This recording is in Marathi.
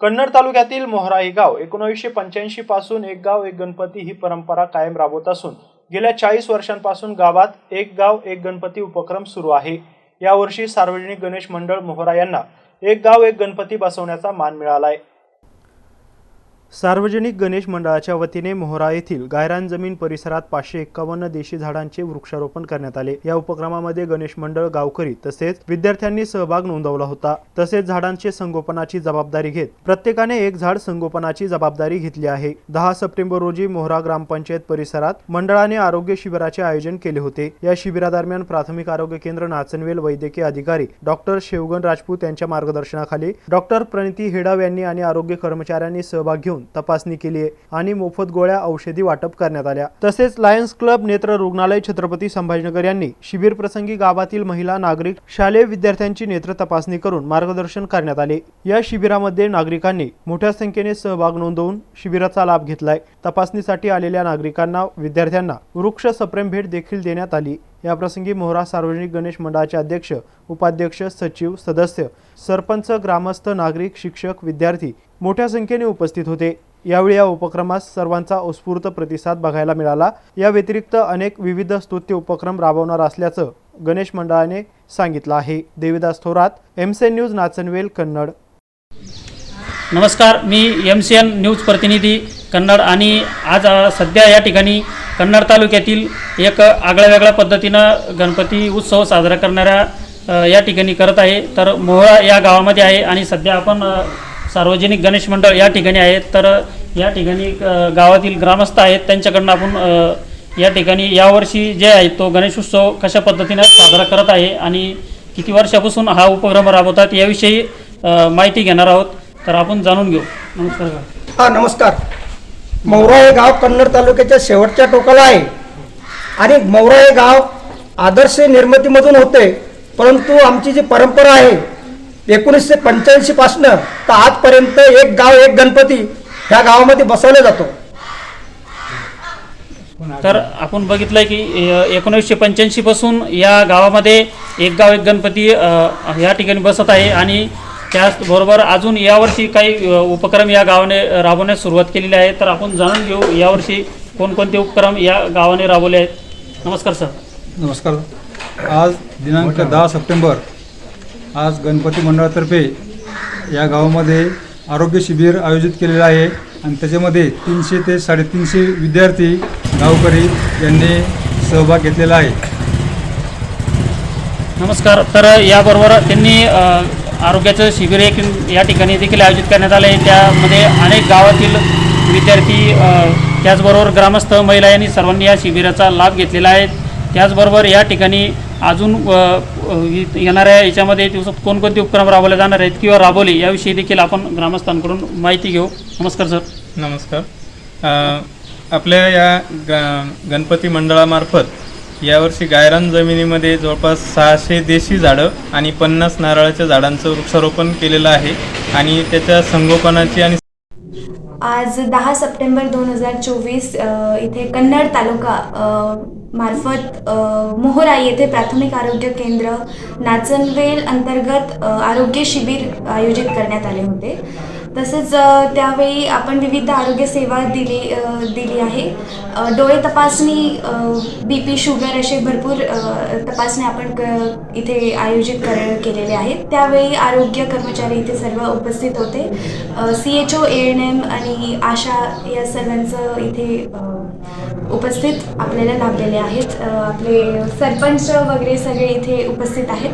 कन्नड तालुक्यातील मोहरा हे गाव एकोणीसशे पंच्याऐंशी पासून एक गाव एक गणपती ही परंपरा कायम राबवत असून गेल्या चाळीस वर्षांपासून गावात एक गाव एक गणपती उपक्रम सुरू आहे. यावर्षी सार्वजनिक गणेश मंडळ मोहरा यांना एक गाव एक गणपती बसवण्याचा मान मिळालाय. सार्वजनिक गणेश मंडळाच्या वतीने मोहरा येथील गायरान जमीन परिसरात पाचशे एक्कावन्न देशी झाडांचे वृक्षारोपण करण्यात आले. या उपक्रमामध्ये गणेश मंडळ गावकरी तसेच विद्यार्थ्यांनी सहभाग नोंदवला होता. तसेच झाडांचे संगोपनाची जबाबदारी घेत प्रत्येकाने एक झाड संगोपनाची जबाबदारी घेतली आहे. दहा सप्टेंबर रोजी मोहरा ग्रामपंचायत परिसरात मंडळाने आरोग्य शिबिराचे आयोजन केले होते. या शिबिरादरम्यान प्राथमिक आरोग्य केंद्र नाचनवेल वैद्यकीय अधिकारी डॉक्टर शेवगन राजपूत यांच्या मार्गदर्शनाखाली डॉक्टर प्रणिती हेडाव यांनी आणि आरोग्य कर्मचाऱ्यांनी सहभाग घेऊन तपासणी केली आहे आणि मोफत गोळ्या औषधी वाटप करण्यात आल्या. तसेच लायन्स क्लब नेत्र रुग्णालय छत्रपती संभाजीनगर यांनी शिबिर प्रसंगी गावातील महिला नागरिक शालेय विद्यार्थ्यांची नेत्र तपासणी करून मार्गदर्शन करण्यात आले. या शिबिरामध्ये नागरिकांनी मोठ्या संख्येने सहभाग नोंदवून शिबिराचा लाभ घेतलाय. तपासणीसाठी आलेल्या नागरिकांना विद्यार्थ्यांना वृक्ष सप्रेम भेट देखील देण्यात आली. याप्रसंगी मोहरा सार्वजनिक गणेश मंडळाचे अध्यक्ष उपाध्यक्ष सचिव सदस्य सरपंच ग्रामस्थ नागरिक शिक्षक विद्यार्थी मोठ्या संख्येने उपस्थित होते. यावेळी या उपक्रमास सर्वांचा उत्स्फूर्त प्रतिसाद बघायला मिळाला. या व्यतिरिक्त अनेक विविध स्तुत्य उपक्रम राबवणार असल्याचं गणेश मंडळाने सांगितलं आहे. Devidas Thorat M C N news Nachanvel Kannad. नमस्कार मी एम सी एन न्यूज प्रतिनिधी कन्नड आणि आज सध्या या ठिकाणी कन्नड तालुक्यातील एक आगळ्या वेगळ्या पद्धतीनं गणपती उत्सव साजरा करणाऱ्या या ठिकाणी करत आहे. तर मोहळा या गावामध्ये आहे आणि सध्या आपण सार्वजनिक गणेश मंडळ या ठिकाणी आहेत. तर या ठिकाणी गावातील ग्रामस्थ आहेत. त्यांच्याकडनं आपण या ठिकाणी यावर्षी जे आहे तो गणेशोत्सव कशा पद्धतीनं साजरा करत आहे आणि किती वर्षापासून हा उपक्रम राबवतात याविषयी माहिती घेणार आहोत. तर आपण जाणून घेऊ. नमस्कार हां हा नमस्कार. मौरा हे गाव कन्नड तालुक्याच्या शेवटच्या टोकाला आहे. आणि मौरा हे गाव आदर्श निर्मितीमधून होते परंतु आमची जी परंपरा आहे एकोणीसशे पंच्याऐंशी पासनं तर आजपर्यंत एक गाव एक गणपती ह्या गावामध्ये बसवला जातो. तर आपण बघितलंय की एकोणीसशे पंच्याऐंशी पासून या गावामध्ये एक गाव एक गणपती या ठिकाणी बसत आहे आणि त्याचबरोबर अजून यावर्षी काही उपक्रम या गावाने राबवण्यास सुरुवात केलेली आहे. तर आपण जाणून घेऊ यावर्षी कोणकोणते उपक्रम या गावाने राबवले आहेत. नमस्कार सर. नमस्कार. आज दिनांक दहा सप्टेंबर आज गणपती मंडळातर्फे या गावामध्ये आरोग्य शिबिर आयोजित केलेलं आहे. आणि त्याच्यामध्ये तीनशे ते साडेतीनशे विद्यार्थी गावकरी यांनी सहभाग घेतलेला आहे. नमस्कार. तर याबरोबर त्यांनी आरोग्याचं शिबिर एक या ठिकाणी देखील आयोजित करण्यात आलं आहे. त्यामध्ये अनेक गावातील विद्यार्थी त्याचबरोबर ग्रामस्थ महिला यांनी सर्वांनी या शिबिराचा लाभ घेतलेला आहे. त्याचबरोबर या ठिकाणी अजून येणाऱ्या याच्यामध्ये दिवसात कोणकोणते उपक्रम राबवले जाणार आहेत किंवा राबवले याविषयी देखील आपण ग्रामस्थांकडून माहिती घेऊ. नमस्कार सर. नमस्कार. आपल्या या ग गणपती मंडळामार्फत यावर्षी गायरान जमिनीमध्ये जवळपास सहाशे देशी झाडं आणि पन्नास नारळाच्या झाडांचं वृक्षारोपण केलेलं आहे आणि त्याच्या संगोपनाची आणि आज दहा सप्टेंबर दोन हजार चोवीस इथे कन्नड तालुका मार्फत मोहराई येथे प्राथमिक आरोग्य केंद्र नाचनवेल अंतर्गत आरोग्य शिबिर आयोजित करण्यात आले होते. तसेच त्यावेळी आपण विविध आरोग्य सेवा दिली दिली आहे. डोळे तपासणी बी पी शुगर असे भरपूर तपासणी आपण क इथे आयोजित कर केलेले आहेत. त्यावेळी आरोग्य कर्मचारी इथे सर्व उपस्थित होते. C H O A N M आणि आशा या सर्वांचं इथे उपस्थित आपल्याला लाभलेले आहेत. आपले सरपंच वगैरे सगळे इथे उपस्थित आहेत.